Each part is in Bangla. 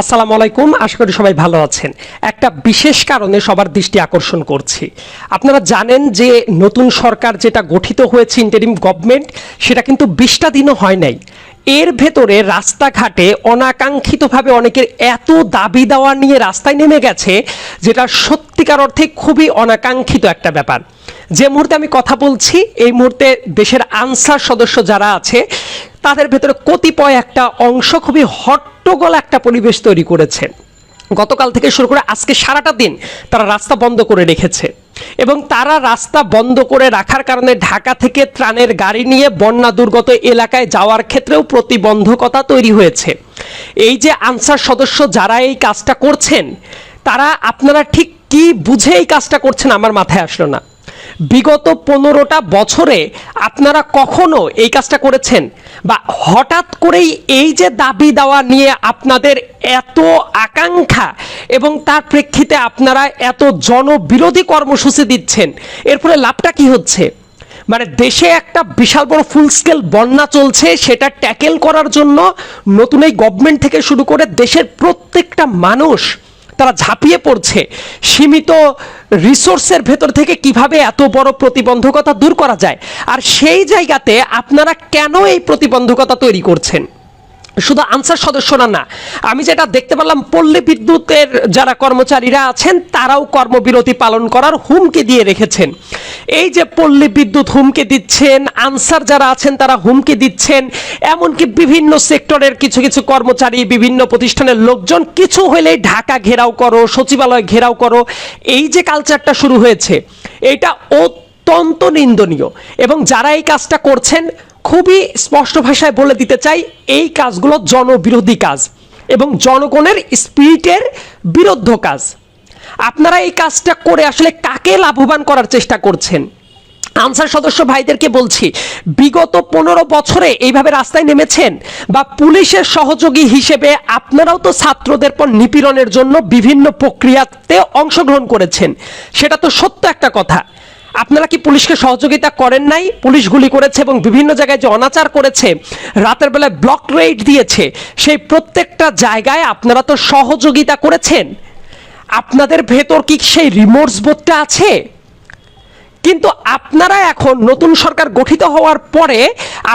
আসসালামু আলাইকুম, আশা করি সবাই ভালো আছেন। একটা বিশেষ কারণে সবার দৃষ্টি আকর্ষণ করছি। আপনারা জানেন যে নতুন সরকার যেটা গঠিত হয়েছে ইন্টারিম গভর্নমেন্ট সেটা কিন্তু বিশটা দিনও হয় নাই। এর ভেতরে রাস্তাঘাটে অনাকাঙ্ক্ষিতভাবে অনেকের এত দাবি দেওয়া নিয়ে রাস্তায় নেমে গেছে, যেটা সত্যিকার অর্থে খুবই অনাকাঙ্ক্ষিত একটা ব্যাপার। যে মুহূর্তে আমি কথা বলছি, এই মুহূর্তে দেশের আনসার সদস্য যারা আছে তাদের ভেতরে কতিপয় একটা অংশ খুবই হট্টগোল একটা পরিবেশ তৈরি করেছে। গতকাল থেকে শুরু করে আজকে সারাটা দিন তারা রাস্তা বন্ধ করে রেখেছে এবং তারা রাস্তা বন্ধ করে রাখার কারণে ঢাকা থেকে ত্রাণের গাড়ি নিয়ে বন্যা দুর্গত এলাকায় যাওয়ার ক্ষেত্রেও প্রতিবন্ধকতা তৈরি হয়েছে। এই যে আনসার সদস্য যারা এই কাজটা করছেন, তারা আপনারা ঠিক কি বুঝে এই কাজটা করছেন আমার মাথায় আসলো না। বিগত পনেরোটা বছরে আপনারা কখনো এই কাজটা করেছেন? বা হঠাৎ করেই এই যে দাবি দেওয়া নিয়ে আপনাদের এত আকাঙ্ক্ষা এবং তার প্রেক্ষিতে আপনারা এত জনবিরোধী কর্মসূচি দিচ্ছেন, এর ফলে লাভটা কি হচ্ছে? মানে দেশে একটা বিশাল বড় ফুল স্কেল বন্যা চলছে, সেটা ট্যাকেল করার জন্য নতুন এই গভর্নমেন্ট থেকে শুরু করে দেশের প্রত্যেকটা মানুষ তারা ঝাঁপিয়ে পড়ছে। সীমিত রিসোর্সের ভেতর থেকে কীভাবে এত বড় প্রতিবন্ধকতা দূর করা যায়? আর সেই জায়গাতে আপনারা কেন এই প্রতিবন্ধকতা তৈরি করছেন? শুধু আনসার সদস্যরা না, আমি যেটা দেখতে পেলাম, পল্লী বিদ্যুতের যারা কর্মচারীরা আছেন, তারাও কর্মবিরতি পালন করার হুমকি দিয়ে রেখেছেন। এই যে পল্লী বিদ্যুৎ হুমকি দিচ্ছেন, আনসার যারা আছেন, তারা হুমকি দিচ্ছেন, এমনকি বিভিন্ন সেক্টরের কিছু কিছু কর্মচারী, বিভিন্ন প্রতিষ্ঠানের লোকজন, কিছু হলেই ঢাকা ঘেরাও করো, সচিবালয় ঘেরাও করো, এই যে কালচারটা শুরু হয়েছে, এটা অত্যন্ত নিন্দনীয়। এবং যারা এই কাজটা করছেন খুবই স্পষ্ট ভাষায় বলে দিতে চাই, এই কাজগুলো জনবিরোধী কাজ এবং জনগণের স্পিরিটের বিরুদ্ধ কাজ। আপনারা এই কাজটা করে আসলে কাকে লাভবান করার চেষ্টা করছেন? আনসার সদস্য ভাইদেরকে বলছি, বিগত পনেরো বছরে এইভাবে রাস্তায় নেমেছেন বা পুলিশের সহযোগী হিসেবে আপনারাও তো ছাত্রদের পর নিপীড়নের জন্য বিভিন্ন প্রক্রিয়াতে অংশগ্রহণ করেছেন। সেটা তো সত্য একটা কথা। আপনারা কি পুলিশকে সহযোগিতা করেন নাই? পুলিশ গুলি করেছে এবং বিভিন্ন জায়গায় যে অনাচার করেছে, রাতের বেলায় ব্লক রেড দিয়েছে, সেই প্রত্যেকটা জায়গায় আপনারা তো সহযোগিতা করেছেন। আপনাদের ভেতর কি সেই রিমোর্স বোধটা আছে? কিন্তু আপনারা এখন নতুন সরকার গঠিত হওয়ার পরে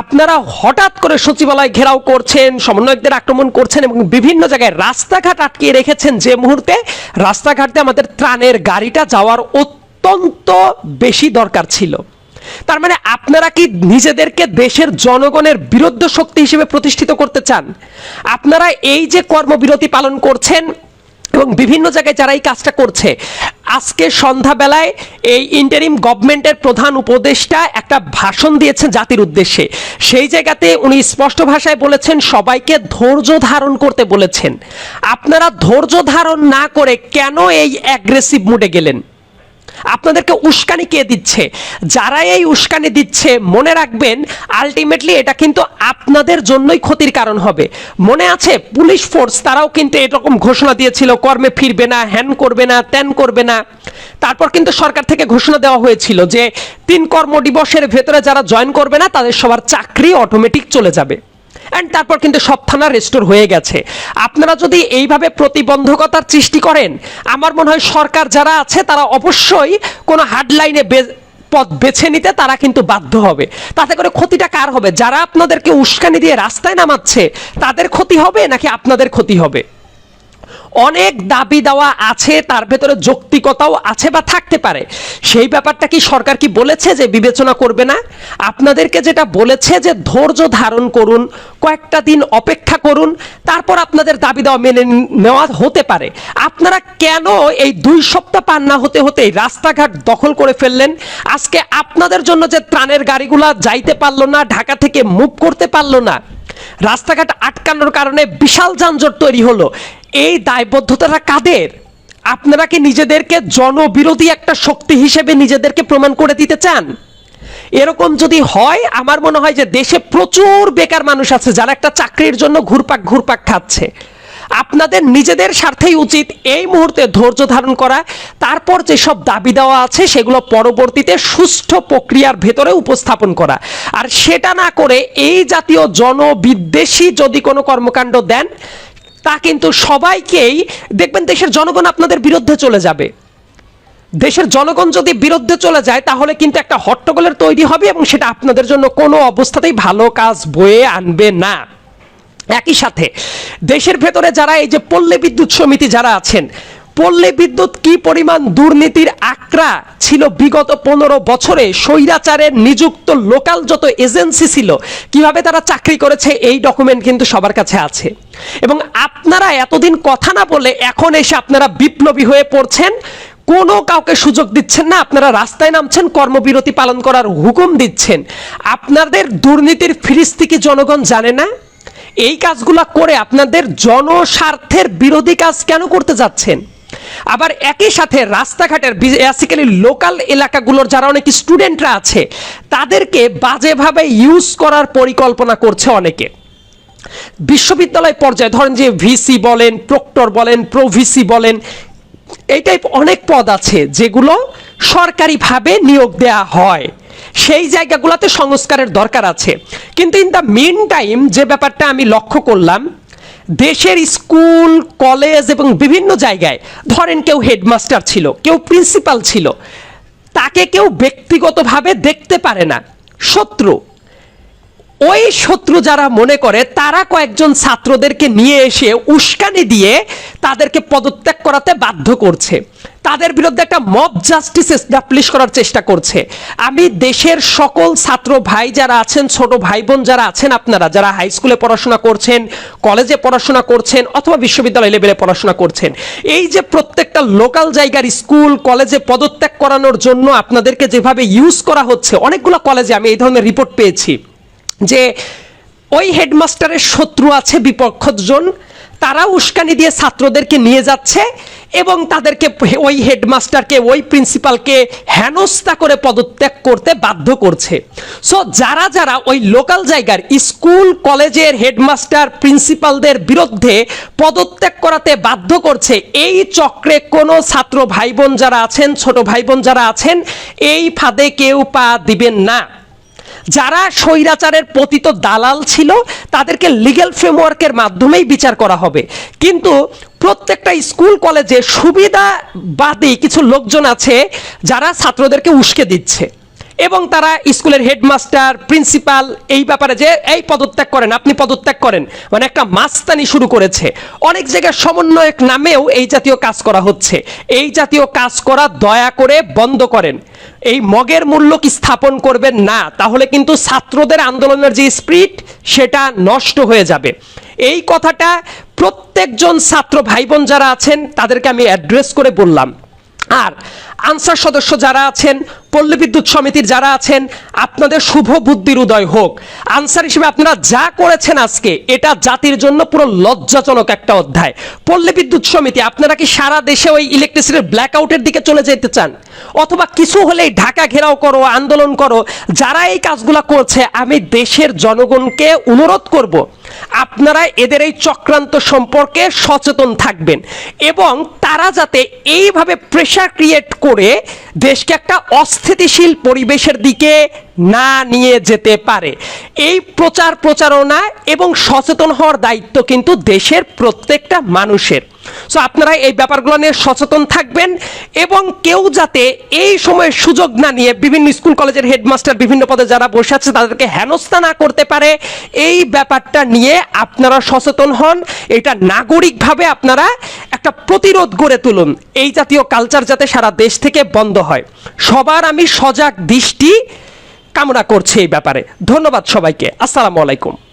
আপনারা হঠাৎ করে সচিবালয় ঘেরাও করছেন, সমন্বয়কদের আক্রমণ করছেন এবং বিভিন্ন জায়গায় রাস্তাঘাট আটকিয়ে রেখেছেন যে মুহূর্তে রাস্তাঘাটে আমাদের ত্রাণের গাড়িটা যাওয়ার অত্যন্ত বেশি দরকার ছিল। তার মানে আপনারা কি নিজেদেরকে দেশের জনগণের বিরুদ্ধ শক্তি হিসেবে প্রতিষ্ঠিত করতে চান? আপনারা এই যে কর্মবিরতি পালন করছেন এবং বিভিন্ন জায়গায় যারা এই কাজটা করছে, আজকে সন্ধ্যাবেলায় এই ইন্টারিম গভর্নমেন্টের প্রধান উপদেষ্টা একটা ভাষণ দিয়েছেন জাতির উদ্দেশ্যে। সেই জায়গাতে উনি স্পষ্ট ভাষায় বলেছেন, সবাইকে ধৈর্য ধারণ করতে বলেছেন। আপনারা ধৈর্য ধারণ না করে কেন এই অ্যাগ্রেসিভ মুডে গেলেন? আপনাদেরকে উস্কানি কে দিচ্ছে? যারা এই উস্কানি দিচ্ছে, মনে রাখবেন আলটিমেটলি এটা কিন্তু আপনাদের জন্যই ক্ষতির কারণ হবে। মনে আছে, পুলিশ ফোর্স তারাও কিন্তু এরকম ঘোষণা দিয়েছিল, কর্মে ফিরবে না, হ্যান করবে না, ত্যান করবে না। তারপর কিন্তু সরকার থেকে ঘোষণা দেওয়া হয়েছিল যে, তিন কর্ম দিবসের ভেতরে যারা জয়েন করবে না, তাদের সবার চাকরি অটোমেটিক চলে যাবে। অ্যান্ড তারপর কিন্তু সব থানা রেস্টোর হয়ে গেছে। আপনারা যদি এইভাবে প্রতিবন্ধকতার সৃষ্টি করেন, আমার মনে হয় সরকার যারা আছে, তারা অবশ্যই কোনো হার্ডলাইনে পথ বেছে নিতে তারা কিন্তু বাধ্য হবে। তাতে করে ক্ষতিটা কার হবে? যারা আপনাদেরকে উস্কানি দিয়ে রাস্তায় নামাচ্ছে, তাদের ক্ষতি হবে নাকি আপনাদের ক্ষতি হবে? অনেক দাবি দেওয়া আছে, তার ভেতরে যৌক্তিকতাও আছে বা থাকতে পারে। সেই ব্যাপারটা কি সরকার কি বলেছে যে বিবেচনা করবে না? আপনাদেরকে যেটা বলেছে যে ধৈর্য ধারণ করুন, কয়েকটা দিন অপেক্ষা করুন, তারপর আপনাদের দাবি দেওয়া মেনে নেওয়া হতে পারে। আপনারা কেন এই দুই সপ্তাহ পান না হতে হতেই রাস্তাঘাট দখল করে ফেললেন? আজকে আপনাদের জন্য যে ত্রাণের গাড়িগুলা যাইতে পারল না, ঢাকা থেকে মুভ করতে পারল না রাস্তাঘাট আটকানোর কারণে বিশাল যানজট তৈরি হলো। এই দায়বদ্ধতাটা কাদের? আপনারা কি নিজেদেরকে জনবিরোধী একটা শক্তি হিসেবে নিজেদেরকে প্রমাণ করে দিতে চান? এরকম যদি হয়, আমার মনে হয় যে দেশে প্রচুর বেকার মানুষ আছে যারা একটা চাকরির জন্য ঘুরপাক ঘুরপাক খাচ্ছে। আপনাদের নিজেদের স্বার্থেই উচিত এই মুহূর্তে ধৈর্য ধারণ করা। তারপর যেসব দাবি দেওয়া আছে, সেগুলো পরবর্তীতে সুষ্ঠু প্রক্রিয়ার ভেতরে উপস্থাপন করা। আর সেটা না করে এই জাতীয় জনবিদ্বেষী যদি কোনো কর্মকাণ্ড দেন, তা কিন্তু সবাইকেই দেখবেন দেশের জনগণ আপনাদের বিরুদ্ধে চলে যাবে। দেশের জনগণ যদি বিরুদ্ধে চলে যায়, তাহলে কিন্তু একটা হট্টগোলের তৈরি হবে এবং সেটা আপনাদের জন্য কোনো অবস্থাতেই ভালো কাজ বয়ে আনবে না। একই সাথে, দেশের ভেতরে যারা এই যে পল্লী বিদ্যুৎ সমিতি যারা আছেন, পল্লী বিদ্যুৎ কি পরিমাণ দুর্নীতির আক্রা ছিল বিগত পনেরো বছরে? স্বৈরাচারের নিযুক্ত লোকাল যত এজেন্সি ছিল, কীভাবে তারা চাকরি করেছে? এই ডকুমেন্ট কিন্তু সবার কাছে আছে। এবং আপনারা এতদিন কথা না বলে এখন এসে আপনারা বিপ্লবী হয়ে পড়ছেন, কোনো কাউকে সুযোগ দিচ্ছেন না, আপনারা রাস্তায় নামছেন, কর্মবিরতি পালন করার হুকুম দিচ্ছেন। আপনাদের দুর্নীতির ফিরিস্তি কি জনগণ জানে না? এই কাজগুলো করে আপনাদের জনস্বার্থের বিরোধী কাজ কেন করতে যাচ্ছেন? আবার একই সাথে রাস্তাঘাটের বেসিক্যালি লোকাল এলাকাগুলোর যারা অনেক স্টুডেন্টরা আছে, তাদেরকে বাজেভাবে ইউজ করার পরিকল্পনা করছে অনেকে। বিশ্ববিদ্যালয় পর্যায়ে ধরেন যে ভিসি বলেন প্রক্টর বলেন প্রভিসি বলেন, এই টাইপ অনেক পদ আছে যেগুলো সরকারিভাবে নিয়োগ দেয়া হয়। সেই জায়গাগুলোতে সংস্কারের দরকার আছে। কিন্তু ইন দ্য মেন টাইম যে ব্যাপারটা আমি লক্ষ্য করলাম, দেশের স্কুল, কলেজ এবং বিভিন্ন জায়গায় ধরেন কেউ হেডমাস্টার ছিল, কেউ প্রিন্সিপাল ছিল, তাকে কেউ ব্যক্তিগতভাবে দেখতে পারে না। শত্রু ওই শত্রু যারা মনে করে, তারা কয়েকজন ছাত্রদেরকে নিয়ে এসে উস্কানি দিয়ে তাদেরকে পদত্যাগ করাতে বাধ্য করছে। তাদের বিরুদ্ধে একটা মব জাস্টিস এস্টাবলিশ করার চেষ্টা করছে। আমি দেশের সকল ছাত্র ভাই যারা আছেন, ছোট ভাই বোন যারা আছেন আপনারা, যারা হাই স্কুলে পড়াশোনা করছেন কলেজে পড়াশোনা করছেন, অথবা বিশ্ববিদ্যালয় লেভেলে পড়াশোনা করছেন, এই যে প্রত্যেকটা লোকাল জায়গার স্কুল কলেজে পদত্যাগ করানোর জন্য আপনাদেরকে যেভাবে ইউজ করা হচ্ছে, অনেকগুলো কলেজে আমি এই ধরনের রিপোর্ট পেয়েছি। যে ওই হেডমাস্টারের শত্রু আছে বিপক্ষজন তারা উস্কানি দিয়ে ছাত্রদেরকে নিয়ে যাচ্ছে এবং তাদেরকে ওই হেডমাস্টারকে, ওই প্রিন্সিপালকে হেনস্থা করে পদত্যাগ করতে বাধ্য করছে। সো যারা যারা ওই লোকাল জায়গার স্কুল, কলেজের হেডমাস্টার, প্রিন্সিপালদের বিরুদ্ধে পদত্যাগ করাতে বাধ্য করছে, এই চক্রে কোনো ছাত্র ভাই বোন যারা আছেন, ছোট ভাই বোন যারা আছেন, এই ফাঁদে কেউ পা দিবেন না। যারা স্বৈরাচারের পতিত দালাল ছিল, তাদেরকে লিগ্যাল ফ্রেমওয়ার্কের মাধ্যমেই বিচার করা হবে। কিন্তু প্রত্যেকটা স্কুল কলেজে সুবিধাবাদী কিছু লোকজন আছে যারা ছাত্রদেরকে উস্কে দিচ্ছে। এবং তারা স্কুলের হেডমাস্টার, প্রিন্সিপাল, এই ব্যাপারে যে এই পদত্যাগ করেন, আপনি পদত্যাগ করেন মানে একটা মাস্তানি শুরু করেছে। অনেক জায়গায় সমন্বয়ক নামেও এই জাতীয় কাজ করা হচ্ছে। এই জাতীয় কাজ করা দয়া করে বন্ধ করেন। এই মগের মূল্য কি স্থাপন করবেন? না, তাহলে কিন্তু ছাত্রদের আন্দোলনের যে স্পিরিট, সেটা নষ্ট হয়ে যাবে। এই কথাটা প্রত্যেকজন ছাত্র ভাই বোন যারা আছেন, তাদেরকে আমি অ্যাড্রেস করে বললাম। আর আনসার সদস্য যারা আছেন পল্লী বিদ্যুৎ সমিতির যারা আছেন, আপনাদের শুভ বুদ্ধির উদয় হোক। আনসার হিসেবে আপনারা যা করেছেন আজকে, এটা জাতির জন্য পুরো লজ্জাজনক একটা অধ্যায়। পল্লী বিদ্যুৎ সমিতি, আপনারা কি সারা দেশে ওই ইলেকট্রিসিটির ব্ল্যাক আউটের দিকে চলে যেতে চান? অথবা কিছু হলেই ঢাকা ঘেরাও করো, আন্দোলন করো, যারা এই কাজগুলো করছে, আমি দেশের জনগণকে অনুরোধ করব, আপনারা এদের এই চক্রান্ত সম্পর্কে সচেতন থাকবেন। এবং তারা যাতে এইভাবে প্রেশার ক্রিয়েট করে দেশকে একটা অস্থিতিশীল পরিবেশের দিকে না নিয়ে যেতে পারে। এই প্রচার প্রচারণা এবং সচেতন হওয়ার দায়িত্ব কিন্তু দেশের প্রত্যেকটা মানুষের। সো আপনারা এই ব্যাপারগুলো নিয়ে সচেতন থাকবেন এবং কেউ যাতে এই সময় সুযোগ না নিয়ে বিভিন্ন স্কুল কলেজের হেডমাস্টার বিভিন্ন পদে যারা বসে আছে, তাদেরকে হেনস্থা না করতে পারে, এই ব্যাপারটা নিয়ে আপনারা সচেতন হন। এটা নাগরিকভাবে আপনারা একটা প্রতিরোধ গড়ে তুলুন। এই জাতীয় কালচার যাতে সারা দেশ থেকে বন্ধ হয়। সবার আমি সজাগ দৃষ্টি কামনা করছি এই ব্যাপারে। ধন্যবাদ সবাইকে। আসসালামু আলাইকুম।